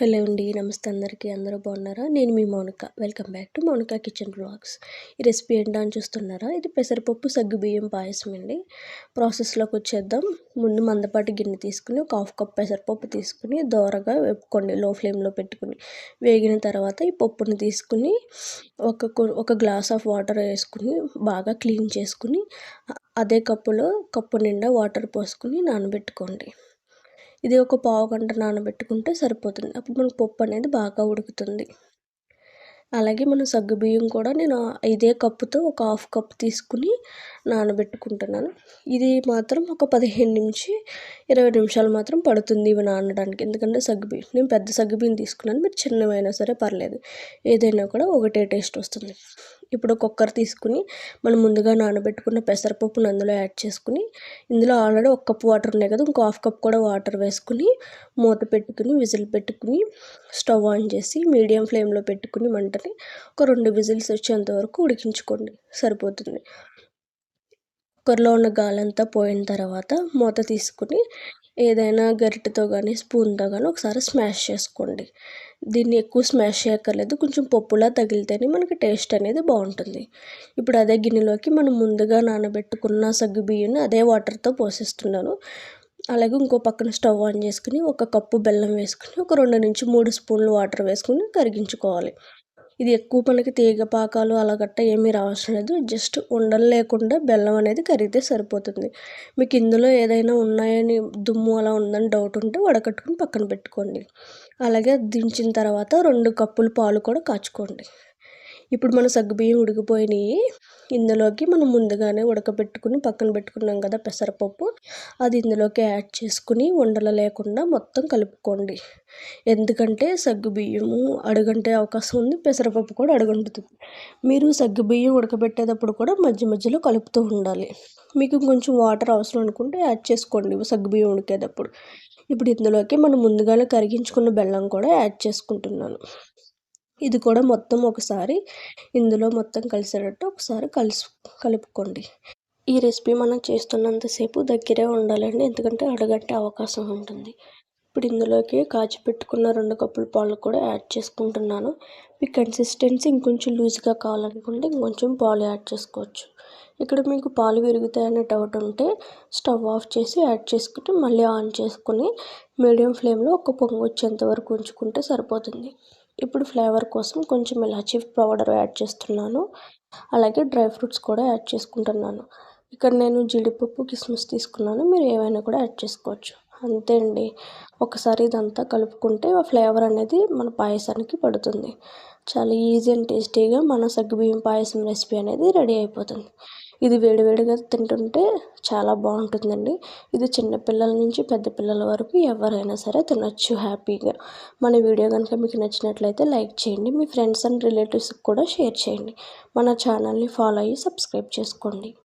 Hello అండి నమస్తే అందరికీ. అందరూ బాగున్నారా? నేను మీ Mounika. Welcome back to Mounika kitchen blogs ఈ రెసిపీ అని చూస్తున్నారా? ఇది పెసరపప్పు సగ్గు బియ్యం పాయసం అండి. ప్రాసెస్లోకి వచ్చేద్దాం. ముందు మందపాటి గిన్నె తీసుకుని ఒక హాఫ్ కప్ పెసరపప్పు తీసుకుని దోరగా వేపుకోండి లో ఫ్లేమ్లో పెట్టుకుని వేగిన తర్వాత ఈ పప్పుని తీసుకుని ఒక ఒక గ్లాస్ ఆఫ్ వాటర్ వేసుకుని బాగా క్లీన్ చేసుకుని అదే కప్పులో కప్పు నిండా వాటర్ పోసుకుని నానబెట్టుకోండి. ఇది ఒక పావు గంట నానబెట్టుకుంటే సరిపోతుంది. అప్పుడు మనకు పప్పు అనేది బాగా ఉడుకుతుంది. అలాగే మనం సగ్గుబియ్యం కూడా నేను ఇదే కప్పుతో ఒక హాఫ్ కప్ తీసుకుని నానబెట్టుకుంటున్నాను. ఇది మాత్రం ఒక పదిహేను నుంచి ఇరవై నిమిషాలు మాత్రం పడుతుంది ఇవి నానడానికి. ఎందుకంటే సగ్గుబియ్యం నేను పెద్ద సగ్గుబియ్యం తీసుకున్నాను. మీరు చిన్నవైనా సరే పర్లేదు. ఏదైనా కూడా ఒకటే టేస్ట్ వస్తుంది. ఇప్పుడు కుక్కర్ తీసుకుని మనం ముందుగా నానబెట్టుకున్న పెసరపప్పును అందులో యాడ్ చేసుకుని ఇందులో ఆల్రెడీ ఒక కప్ వాటర్ ఉన్నాయి కదా ఇంకో హాఫ్ కప్ కూడా వాటర్ వేసుకుని మూత పెట్టుకుని విజిల్ పెట్టుకుని స్టవ్ ఆన్ చేసి మీడియం ఫ్లేమ్లో పెట్టుకుని మంట మంటని ఒక రెండు విజిల్స్ వచ్చేంత వరకు ఉడికించుకోండి. సరిపోతుంది. కుక్కర్లో ఉన్న గాలంతా పోయిన తర్వాత మూత తీసుకుని ఏదైనా గరిటెతో కానీ స్పూన్తో కానీ ఒకసారి స్మాష్ చేసుకోండి. దీన్ని ఎక్కువ స్మాష్ చేయక్కర్లేదు. కొంచెం పప్పులా తగిలితేనే మనకి టేస్ట్ అనేది బాగుంటుంది. ఇప్పుడు అదే గిన్నెలోకి మనం ముందుగా నానబెట్టుకున్న సగ్గు బియ్యాన్ని అదే వాటర్తో పోసేస్తున్నాను. అలాగే ఇంకో పక్కన స్టవ్ ఆన్ చేసుకుని ఒక కప్పు బెల్లం వేసుకుని ఒక రెండు నుంచి మూడు స్పూన్లు వాటర్ వేసుకుని కరిగించుకోవాలి. ఇది ఎక్కువ మనకి తీగ పాకాలు అలాగట్ట ఏమీ రావాల్సిన లేదు. జస్ట్ ఉండలు లేకుండా బెల్లం అనేది కరిగితే సరిపోతుంది. మీకు ఇందులో ఏదైనా ఉన్నాయని దుమ్ము అలా ఉందని డౌట్ ఉంటే వడకట్టుకుని పక్కన పెట్టుకోండి. అలాగే దించిన తర్వాత రెండు కప్పులు పాలు కూడా కాచుకోండి. ఇప్పుడు మన సగ్గుబియ్యం ఉడికిపోయినాయి. ఇందులోకి మనం ముందుగానే ఉడకబెట్టుకుని పక్కన పెట్టుకున్నాం కదా పెసరపప్పు. అది ఇందులోకి యాడ్ చేసుకుని ఉండలు లేకుండా మొత్తం కలుపుకోండి. ఎందుకంటే సగ్గుబియ్యము అడుగంటే అవకాశం ఉంది పెసరపప్పు కూడా అడుగంటుతుంది. మీరు సగ్గుబియ్యం ఉడకబెట్టేటప్పుడు కూడా మధ్య మధ్యలో కలుపుతూ ఉండాలి. మీకు కొంచెం వాటర్ అవసరం అనుకుంటే యాడ్ చేసుకోండి సగ్గుబియ్యం ఉడికేటప్పుడు. ఇప్పుడు ఇందులోకి మనం ముందుగానే కరిగించుకున్న బెల్లం కూడా యాడ్ చేసుకుంటున్నాను. ఇది కూడా మొత్తం ఒకసారి ఇందులో మొత్తం కలిసేటట్టు ఒకసారి కలిసి కలుపుకోండి. ఈ రెసిపీ మనం చేస్తున్నంతసేపు దగ్గరే ఉండాలండి ఎందుకంటే అడగట్టే అవకాశం ఉంటుంది. ఇప్పుడు ఇందులోకి కాచి పెట్టుకున్న రెండు కప్పుల పాలు కూడా యాడ్ చేసుకుంటున్నాను. మీ కన్సిస్టెన్సీ ఇంకొంచెం లూజ్గా కావాలనుకుంటే ఇంకొంచెం పాలు యాడ్ చేసుకోవచ్చు. ఇక్కడ మీకు పాలు విరుగుతాయనే డౌట్ ఉంటే స్టవ్ ఆఫ్ చేసి యాడ్ చేసుకుని మళ్ళీ ఆన్ చేసుకుని మీడియం ఫ్లేమ్లో ఒక పొంగు వచ్చేంత వరకు ఉంచుకుంటే సరిపోతుంది. ఇప్పుడు ఫ్లేవర్ కోసం కొంచెం ఇలాచీ పౌడర్ యాడ్ చేస్తున్నాను. అలాగే డ్రై ఫ్రూట్స్ కూడా యాడ్ చేసుకుంటున్నాను. ఇక్కడ నేను జీడిపప్పు కిస్మిస్ తీసుకున్నాను. మీరు ఏవైనా కూడా యాడ్ చేసుకోవచ్చు. అంతే అండి. ఒకసారి ఇదంతా కలుపుకుంటే ఆ ఫ్లేవర్ అనేది మన పాయసానికి పడుతుంది. చాలా ఈజీ అండ్ టేస్టీగా మన సగ్గుబియ్యం పాయసం రెసిపీ అనేది రెడీ అయిపోతుంది. ఇది వేడివేడిగా తింటుంటే చాలా బాగుంటుందండి. ఇది చిన్నపిల్లల నుంచి పెద్ద పిల్లల వరకు ఎవరైనా సరే తినచ్చు హ్యాపీగా. మన వీడియో కనుక మీకు నచ్చినట్లయితే లైక్ చేయండి మీ ఫ్రెండ్స్ అండ్ రిలేటివ్స్కి కూడా షేర్ చేయండి. మన ఛానల్ని ఫాలో అయ్యి సబ్స్క్రైబ్ చేసుకోండి.